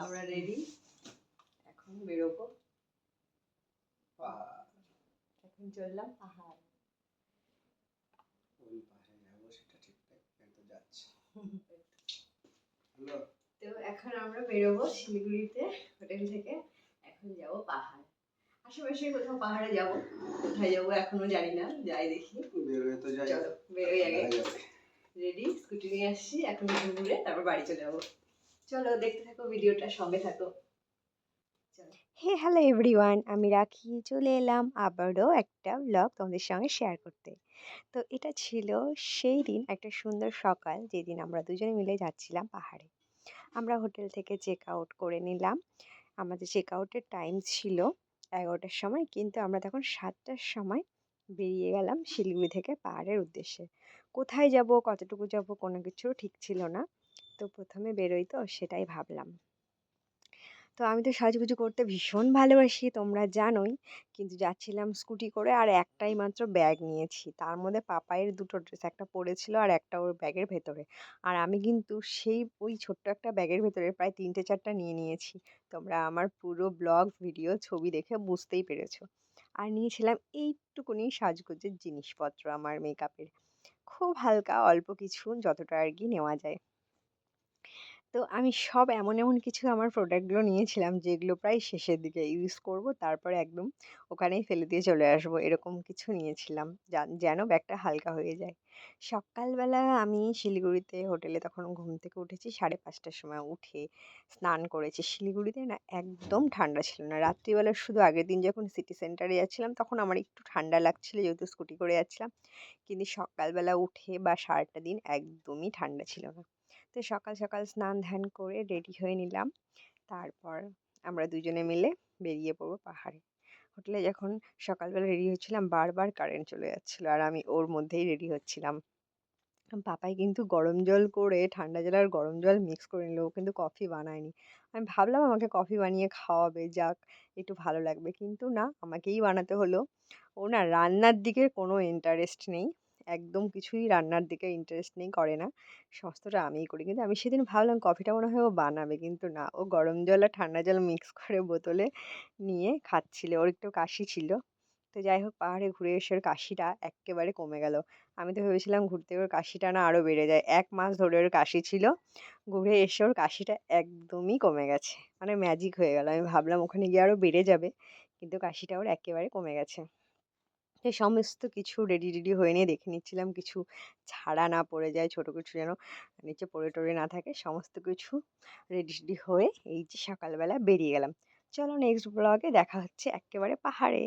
আমরা রেডি এখন বেরোবো। এখন চললাম পাহাড়। ওই যাব সেটা ঠিকঠাক কিন্তু যাচ্ছে। হ্যালো তো এখন আমরা বেরোবো শিলিগুড়িতে হোটেল থেকে। এখন যাব পাহাড়। আশেপাশে কোথাও পাহাড়ে যাব? কোথায় যাব এখনও জানি না যাই দেখি। বেরোয় তো যাই। বেরোই আগে। রেডি স্কুটি নিয়ে আসছি, এখন ঘুরে তারপর বাড়ি চলে যাব। চলো, দেখতে থাকো, ভিডিওটা, সঙ্গে থাকো। হে হ্যালো এভরিওয়ান আমি রাখি। চলে এলাম আবারও একটা ব্লগ তোমাদের সঙ্গে শেয়ার করতে। তো এটা ছিল সেই দিন, একটা সুন্দর সকাল, যেদিন আমরা দুজনে মিলে যাচ্ছিলাম পাহাড়ে। আমরা হোটেল থেকে চেক আউট করে নিলাম। আমাদের চেক আউটের টাইম ছিল এগারোটার সময়, কিন্তু আমরা তখন সাতটার সময় বেরিয়ে গেলাম শিলিগুড়ি থেকে পাহাড়ের উদ্দেশ্যে। কোথায় যাব, কতটুকু যাব কোনো কিছু ঠিক ছিল না। তো প্রথমে বেরোই তো, সেটাই ভাবলাম। তো আমি তো সাজুগুজু করতে ভীষণ ভালোবাসি, তোমরা জানোই। কিন্তু যাচ্ছিলাম স্কুটি করে আর একটাই মাত্র ব্যাগ নিয়েছি। তার মধ্যে পাপায়ের দুটো ড্রেস, একটা পড়েছিল আর একটা ওর ব্যাগের ভেতরে। আর আমি কিন্তু সেই, ওই ছোট্ট একটা ব্যাগের ভেতরে প্রায় তিনটে চারটা নিয়ে নিয়েছি। তোমরা আমার পুরো ব্লগ, ভিডিও, ছবি দেখে বুঝতেই পেরেছ। আর নিয়েছিলাম এইটুকুনি সাজগোজের জিনিসপত্র আমার মেকআপের খুব হালকা, অল্প কিছু, যতটা আর কি নেওয়া যায়। তো আমি সব এমন এমন কিছু আমার প্রোডাক্টগুলো নিয়েছিলাম যেগুলো প্রায় শেষের দিকে ইউজ করব। তারপরে একদম ওখানেই ফেলে দিয়ে চলে আসব। এরকম কিছু নিয়েছিলাম। যেন ব্যাগটা হালকা হয়ে যায়। সকালবেলা আমি শিলিগুড়িতে হোটেলে তখন ঘুম থেকে উঠেছি, সাড়ে পাঁচটার সময় উঠে স্নান করেছি। শিলিগুড়িতে না একদম ঠান্ডা ছিল না। রাত্রিবেলা শুধু আগের দিন যখন সিটি সেন্টারে যাচ্ছিলাম তখন আমার একটু ঠান্ডা লাগছিল, যেহেতু স্কুটি করে যাচ্ছিলাম। কিন্তু সকালবেলা উঠে বা সারাটা দিন একদমই ঠান্ডা ছিল না। তো সকাল সকাল স্নান ধ্যান করে রেডি হয়ে নিলাম। তারপর আমরা দুজনে মিলে বেরিয়ে পড়ব পাহাড়ে। হোটেলে যখন সকালবেলা রেডি হচ্ছিলাম, বারবার কারেন্ট চলে যাচ্ছিল আর আমি ওর মধ্যেই রেডি হচ্ছিলাম। পাপাই কিন্তু গরম জল করে, ঠান্ডা জল আর গরম জল মিক্স করে নিল। ও কিন্তু কফি বানায়নি। আমি ভাবলাম আমাকে কফি বানিয়ে খাওয়াবে, যাক, একটু ভালো লাগবে। কিন্তু না, আমাকেই বানাতে হলো। ও না রান্নার দিকে কোনো ইন্টারেস্ট নেই। একদম কিছুই রান্নার দিকে ইন্টারেস্ট নেই, করে না। সমস্তটা আমিই করি। কিন্তু আমি সেদিন ভাবলাম কফিটা মনে হয় ও বানাবে, কিন্তু না। ও গরম জল আর ঠান্ডা জল মিক্স করে বোতলে নিয়ে খাচ্ছিল। ওর একটু কাশি ছিল। তো যাই হোক, পাহাড়ে ঘুরে এসে ওর কাশিটা এক্কেবারে কমে গেল। আমি তো ভেবেছিলাম ঘুরতে ওর কাশিটা না আরও বেড়ে যায়। এক মাস ধরে ওর কাশি ছিল। ঘুরে এসে ওর কাশিটা একদমই কমে গেছে। মানে ম্যাজিক হয়ে গেল। আমি ভাবলাম ওখানে গিয়ে আরও বেড়ে যাবে। কিন্তু কাশিটা ওর একেবারে কমে গেছে। সে সমস্ত কিছু রেডি রেডি হয়ে নিয়ে দেখে নিচ্ছিলাম। কিছু ছাড়া না পড়ে যায়, ছোটো কিছু যেন নিচে পড়ে টড়ে না থাকে, সমস্ত কিছু রেডি রেডি হয়ে এই যে সকালবেলা বেরিয়ে গেলাম। চলো নেক্সট ব্লগে দেখা হচ্ছে একেবারে পাহাড়ে।